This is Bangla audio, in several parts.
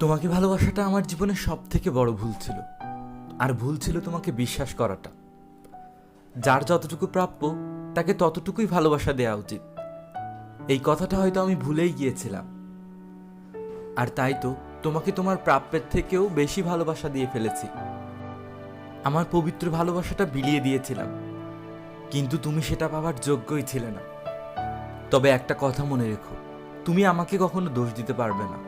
তোমাকে ভালোবাসাটা আমার জীবনের সব থেকে বড় ভুল ছিল। আর ভুল ছিল তোমাকে বিশ্বাস করাটা। যার যতটুকু প্রাপ্য, তাকে ততটুকুই ভালোবাসা দেওয়া উচিত। এই কথাটা হয়তো আমি ভুলেই গিয়েছিলাম। আর তাই তো তোমাকে তোমার প্রাপ্যের থেকেও বেশি ভালোবাসা দিয়ে ফেলেছি। আমার পবিত্র ভালোবাসাটা বিলিয়ে দিয়েছিলাম। কিন্তু তুমি সেটা পাওয়ার যোগ্যই ছিলে না। তবে একটা কথা মনে রেখো, তুমি আমাকে কখনো দোষ দিতে পারবে না।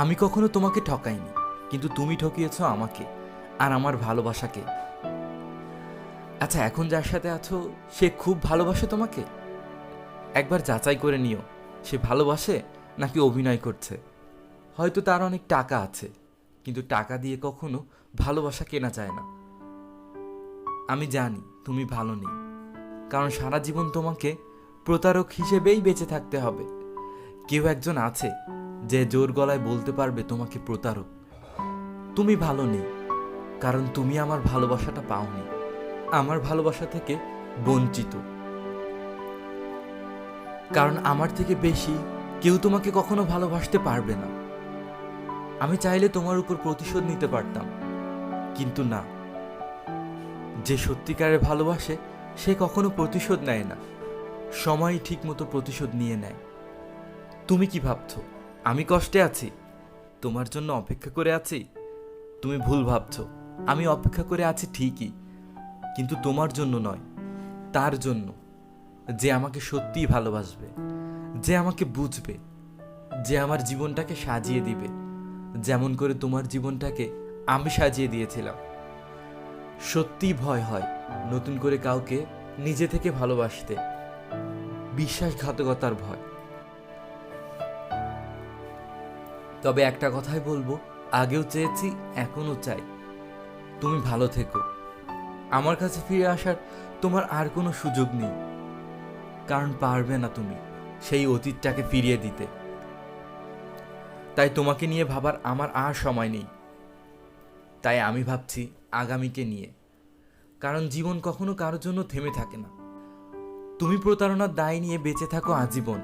আমি কখনো তোমাকে ঠকাইনি, কিন্তু তুমি ঠকিয়েছ আমাকে আর আমার ভালোবাসাকে। আচ্ছা এখন যার সাথে আছো, সে খুব ভালোবাসে তোমাকে? একবার যাচাই করে নিও, সে ভালোবাসে নাকি অভিনয় করছে? হয়তো তার অনেক টাকা আছে, কিন্তু টাকা দিয়ে কখনো ভালোবাসা কেনা যায় না। আমি জানি তুমি ভালো নেই, কারণ সারা জীবন তোমাকে প্রতারক হিসেবেই বেঁচে থাকতে হবে। কেউ একজন আছে যে জোর গলায় বলতে পারবে তোমাকে প্রতারক। তুমি ভালো নেই, কারণ তুমি আমার ভালোবাসাটা পাওনি। আমার ভালোবাসা থেকে বঞ্চিত। কারণ আমার থেকে বেশি কেউ তোমাকে কখনো ভালোবাসতে পারবে না। আমি চাইলে তোমার উপর প্রতিশোধ নিতে পারতাম, কিন্তু না। যে সত্যিকারে ভালোবাসে, সে কখনো প্রতিশোধ নেয় না। সময় ঠিকমতো প্রতিশোধ নিয়ে নেয়। তুমি কি ভাবছ? আমি কষ্টে আছি। তোমার জন্য অপেক্ষা করে আছি। তুমি ভুল ভাবছ। আমি অপেক্ষা করে আছি ঠিকই, কিন্তু তোমার জন্য নয়, তার জন্য। যে আমাকে সত্যিই ভালোবাসবে, যে আমাকে বুঝবে, যে আমার জীবনটাকে সাজিয়ে দিবে, যেমন করে তোমার জীবনটাকে আমি সাজিয়ে দিয়েছিলাম। সত্যিই ভয় হয় নতুন করে কাউকে নিজে থেকে ভালোবাসতে। বিশ্বাসঘাতকতার ভয়। তবে একটা কথাই বলব, আগেও চেয়েছি, এখনও চাই। তুমি ভালো থেকো। আমার কাছে ফিরে আসার তোমার আর কোনো সুযোগ নেই। কারণ পারবে না তুমি সেই অতীতটাকে ফিরিয়ে দিতে। তাই তোমাকে নিয়ে ভাবার আমার আর সময় নেই। তাই আমি ভাবছি আগামীকে নিয়ে। কারণ জীবন কখনো কারোর জন্য থেমে থাকে না। তুমি প্রতারণার দায় নিয়ে বেঁচে থাকো আজীবন।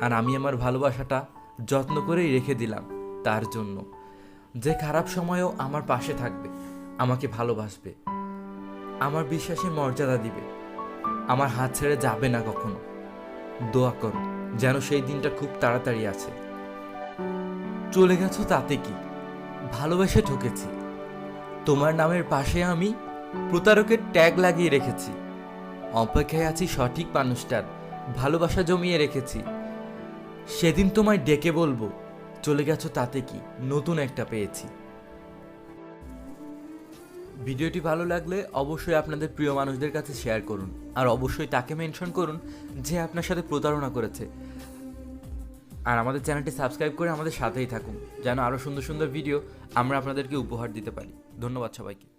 আর আমি আমার ভালোবাসাটা যত্ন করেই রেখে দিলাম তার জন্য। যে খারাপ সময়েও আমার পাশে থাকবে, আমাকে ভালোবাসবে, আমার বিশ্বাসের মর্যাদা দিবে, আমার হাত ছেড়ে যাবে না কখনো। দোয়া করো যেন সেই দিনটা খুব তাড়াতাড়ি আছে। চলে গেছো তাতে কি? ভালোবেসে ঠকেছি। তোমার নামের পাশে আমি প্রতারকের ট্যাগ লাগিয়ে রেখেছি। অপেক্ষায় আছি সঠিক মানুষটার ভালোবাসা জমিয়ে রেখেছি। সেদিন তোমায় ডেকে বলব, চলে গেছো তাতে কি, নতুন একটা পেয়েছি। ভিডিওটি ভালো লাগলে অবশ্যই আপনাদের প্রিয় মানুষদের কাছে শেয়ার করুন, আর অবশ্যই তাকে মেনশন করুন যে আপনার সাথে প্রতারণা করেছে। আর আমাদের চ্যানেলটি সাবস্ক্রাইব করে আমাদের সাথেই থাকুন, যেন আরও সুন্দর সুন্দর ভিডিও আমরা আপনাদেরকে উপহার দিতে পারি। ধন্যবাদ সবাইকে।